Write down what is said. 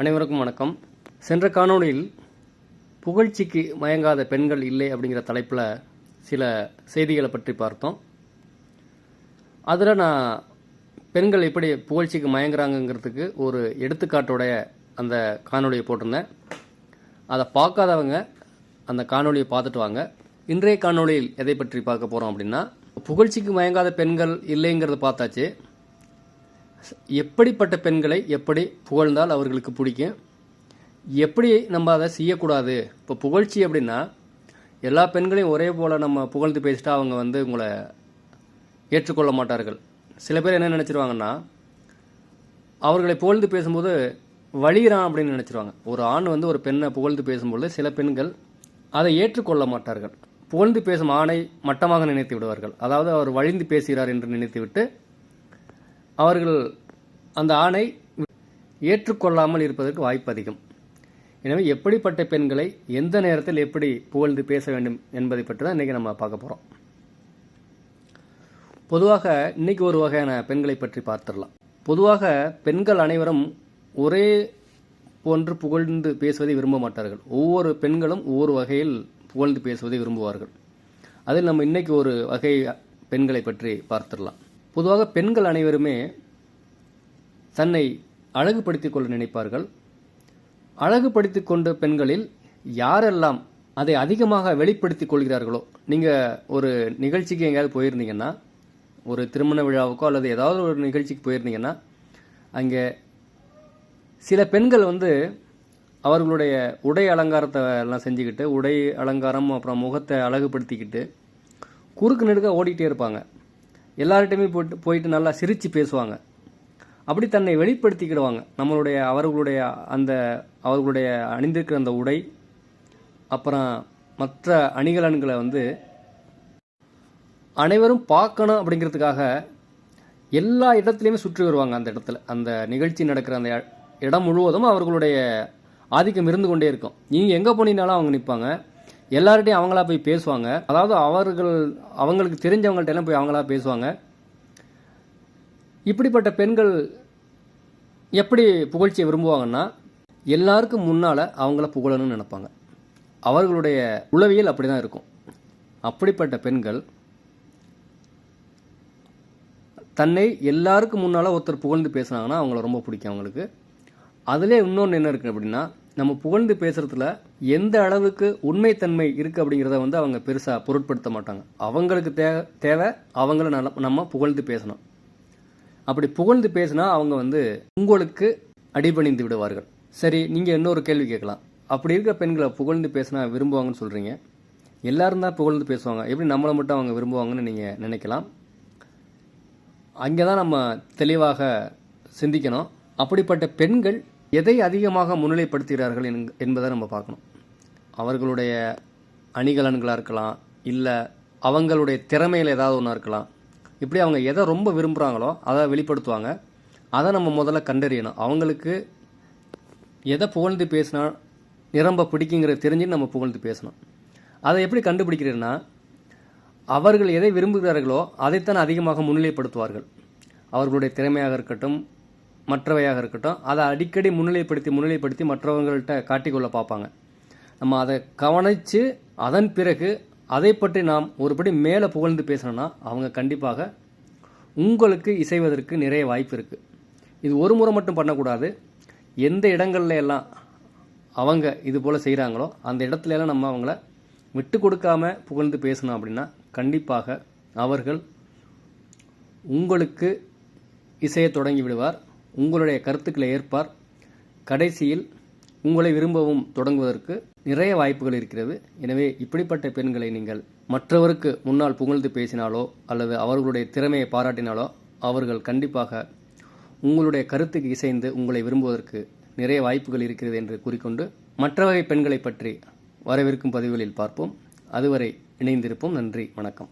அனைவருக்கும் வணக்கம். சென்ற காணொளியில் புகழ்ச்சிக்கு மயங்காத பெண்கள் இல்லை அப்படிங்கிற தலைப்பில் சில செய்திகளை பற்றி பார்த்தோம். அதில் நான் பெண்கள் எப்படி புகழ்ச்சிக்கு மயங்குறாங்கங்கிறதுக்கு ஒரு எடுத்துக்காட்டோடைய அந்த காணொளியை போட்டிருந்தேன். அதை பார்க்காதவங்க அந்த காணொளியை பார்த்துட்டு வாங்க. இன்றைய காணொளியில் எதை பற்றி பார்க்க போகிறோம் அப்படின்னா புகழ்ச்சிக்கு மயங்காத பெண்கள் இல்லைங்கிறத பார்த்தாச்சு. எப்படிப்பட்ட பெண்களை எப்படி புகழ்ந்தால் அவர்களுக்கு பிடிக்கும்? எப்படி நம்ம அதை செய்யக்கூடாது? இப்போ புகழ்ச்சி அப்படின்னா எல்லா பெண்களையும் ஒரே போல் நம்ம புகழ்ந்து பேசிட்டா அவங்க வந்து உங்களை ஏற்றுக்கொள்ள மாட்டார்கள். சில பேர் என்ன நினச்சிருவாங்கன்னா அவர்களை புகழ்ந்து பேசும்போது வழிகிறான் அப்படின்னு நினச்சிருவாங்க. ஒரு ஆண் வந்து ஒரு பெண்ணை புகழ்ந்து பேசும்பொழுது சில பெண்கள் அதை ஏற்றுக்கொள்ள மாட்டார்கள். புகழ்ந்து பேசும் ஆணை மட்டமாக நினைத்து விடுவார்கள். அதாவது அவர் வழிந்து பேசுகிறார் என்று நினைத்துவிட்டு அவர்கள் அந்த ஆணை ஏற்றுக்கொள்ளாமல் இருப்பதற்கு வாய்ப்பு அதிகம். எனவே எப்படிப்பட்ட பெண்களை எந்த நேரத்தில் எப்படி புகழ்ந்து பேச வேண்டும் என்பதை பற்றி தான் இன்றைக்கி நம்ம பார்க்க போகிறோம் பொதுவாக இன்றைக்கி ஒரு வகையான பெண்களை பற்றி பார்த்துடலாம். பொதுவாக பெண்கள் அனைவரும் ஒரே போன்று புகழ்ந்து பேசுவதை விரும்ப மாட்டார்கள். ஒவ்வொரு பெண்களும் ஒவ்வொரு வகையில் புகழ்ந்து பேசுவதை விரும்புவார்கள். அதில் நம்ம இன்றைக்கி ஒரு வகை பெண்களை பற்றி பார்த்துடலாம். பொதுவாக பெண்கள் அனைவருமே தன்னை அழகுபடுத்திக் கொள்ள நினைப்பார்கள். அழகுபடுத்தி கொண்ட பெண்களில் யாரெல்லாம் அதை அதிகமாக வெளிப்படுத்திக் கொள்கிறார்களோ நீங்கள் ஒரு நிகழ்ச்சிக்கு எங்கேயாவது போயிருந்தீங்கன்னா ஒரு திருமண விழாவுக்கோ அல்லது ஏதாவது ஒரு நிகழ்ச்சிக்கு போயிருந்தீங்கன்னா அங்கே சில பெண்கள் வந்து அவர்களுடைய உடை அலங்காரத்தை எல்லாம் செஞ்சுக்கிட்டு உடை அலங்காரம் அப்புறம் முகத்தை அழகுபடுத்திக்கிட்டு குறுக்கு நெடுக்க ஓடிக்கிட்டே இருப்பாங்க. எல்லார்கிட்டையுமே போயிட்டு போயிட்டு நல்லா சிரித்து பேசுவாங்க. அப்படி தன்னை வெளிப்படுத்திக்கிடுவாங்க. நம்மளுடைய அவர்களுடைய அந்த அவர்களுடைய அணிந்திருக்கிற அந்த உடை அப்புறம் மற்ற அணிகலன்களை வந்து அனைவரும் பார்க்கணும் அப்படிங்கிறதுக்காக எல்லா இடத்துலையுமே சுற்றி வருவாங்க அந்த இடத்துல. அந்த நிகழ்ச்சி நடக்கிற அந்த இடம் முழுவதும் அவர்களுடைய ஆதிக்கம் இருந்து கொண்டே இருக்கும். நீங்கள் எங்கே போனீங்கனாலும் அவங்க நிற்பாங்க எல்லார்ட்டையும் அவங்களா போய் பேசுவாங்க. அதாவது அவர்கள் அவங்களுக்கு தெரிஞ்சவங்கள்ட்ட எல்லாம் போய் அவங்களா பேசுவாங்க. இப்படிப்பட்ட பெண்கள் எப்படி புகழ்ச்சியை விரும்புவாங்கன்னா எல்லாருக்கும் முன்னால் அவங்கள புகழணும்னு நினைப்பாங்க. அவர்களுடைய உளவியல் அப்படி தான் இருக்கும். அப்படிப்பட்ட பெண்கள் தன்னை எல்லாருக்கும் முன்னால் ஒருத்தர் புகழ்ந்து பேசுனாங்கன்னா அவங்கள ரொம்ப பிடிக்கும் அவங்களுக்கு. அதிலே இன்னொன்று என்ன இருக்குது அப்படின்னா நம்ம புகழ்ந்து பேசுகிறதுல எந்த அளவுக்கு உண்மைத்தன்மை இருக்குது அப்படிங்கிறத வந்து அவங்க பெருசாக பொருட்படுத்த மாட்டாங்க. அவங்களுக்கு தே தேவை அவங்கள நல்ல நம்ம புகழ்ந்து பேசணும். அப்படி புகழ்ந்து பேசினா அவங்க வந்து உங்களுக்கு அடிபணிந்து விடுவார்கள். சரி நீங்கள் இன்னொரு கேள்வி கேட்கலாம். அப்படி இருக்க பெண்களை புகழ்ந்து பேசினா விரும்புவாங்கன்னு சொல்கிறீங்க எல்லாரும் தான் புகழ்ந்து பேசுவாங்க. எப்படி நம்மளை மட்டும் அவங்க விரும்புவாங்கன்னு நீங்கள் நினைக்கலாம். அங்கே தான் நம்ம தெளிவாக சிந்திக்கணும். அப்படிப்பட்ட பெண்கள் எதை அதிகமாக முன்னிலைப்படுத்துகிறார்கள் என்பதை நம்ம பார்க்கணும். அவர்களுடைய அணிகலன்களாக இருக்கலாம் இல்லை அவங்களுடைய திறமையில் ஏதாவது ஒன்றா இருக்கலாம். இப்படி அவங்க எதை ரொம்ப விரும்புகிறாங்களோ அதை வெளிப்படுத்துவாங்க. அதை நம்ம முதல்ல கண்டறியணும். அவங்களுக்கு எதை புகழ்ந்து பேசினா நிரம்ப பிடிக்குங்கிறத தெரிஞ்சு நம்ம புகழ்ந்து பேசணும். அதை எப்படி கண்டுபிடிக்கிறேன்னா அவர்கள் எதை விரும்புகிறார்களோ அதைத்தான் அதிகமாக முன்னிலைப்படுத்துவார்கள். அவர்களுடைய திறமையாக இருக்கட்டும் மற்றவையாக இருக்கட்டும் அதை அடிக்கடி முன்னிலைப்படுத்தி முன்னிலைப்படுத்தி மற்றவங்கள்ட்ட காட்டிக்கொள்ள பார்ப்பாங்க. நம்ம அதை கவனித்து அதன் பிறகு அதை பற்றி நாம் ஒருபடி மேலே புகழ்ந்து பேசணும்னா அவங்க கண்டிப்பாக உங்களுக்கு இசைவதற்கு நிறைய வாய்ப்பு இருக்குது இது ஒரு முறை மட்டும் பண்ணக்கூடாது. எந்த இடங்கள்ல எல்லாம் அவங்க இது போல் செய்கிறாங்களோ அந்த இடத்துல எல்லாம் நம்ம அவங்கள விட்டு கொடுக்காம புகழ்ந்து பேசணும் அப்படின்னா கண்டிப்பாக அவர்கள் உங்களுக்கு இசையை தொடங்கி விடுவார். உங்களுடைய கருத்துக்களை ஏற்பார். கடைசியில் உங்களை விரும்பவும் தொடங்குவதற்கு நிறைய வாய்ப்புகள் இருக்கிறது. எனவே இப்படிப்பட்ட பெண்களை நீங்கள் மற்றவருக்கு முன்னால் புகழ்ந்து பேசினாலோ அல்லது அவர்களுடைய திறமையை பாராட்டினாலோ அவர்கள் கண்டிப்பாக உங்களுடைய கருத்துக்கு இசைந்து உங்களை விரும்புவதற்கு நிறைய வாய்ப்புகள் இருக்கிறது என்று கூறிக்கொண்டு மற்ற வகை பெண்களை பற்றி வரவிருக்கும் பதிவுகளில் பார்ப்போம். அதுவரை இணைந்திருப்போம். நன்றி. வணக்கம்.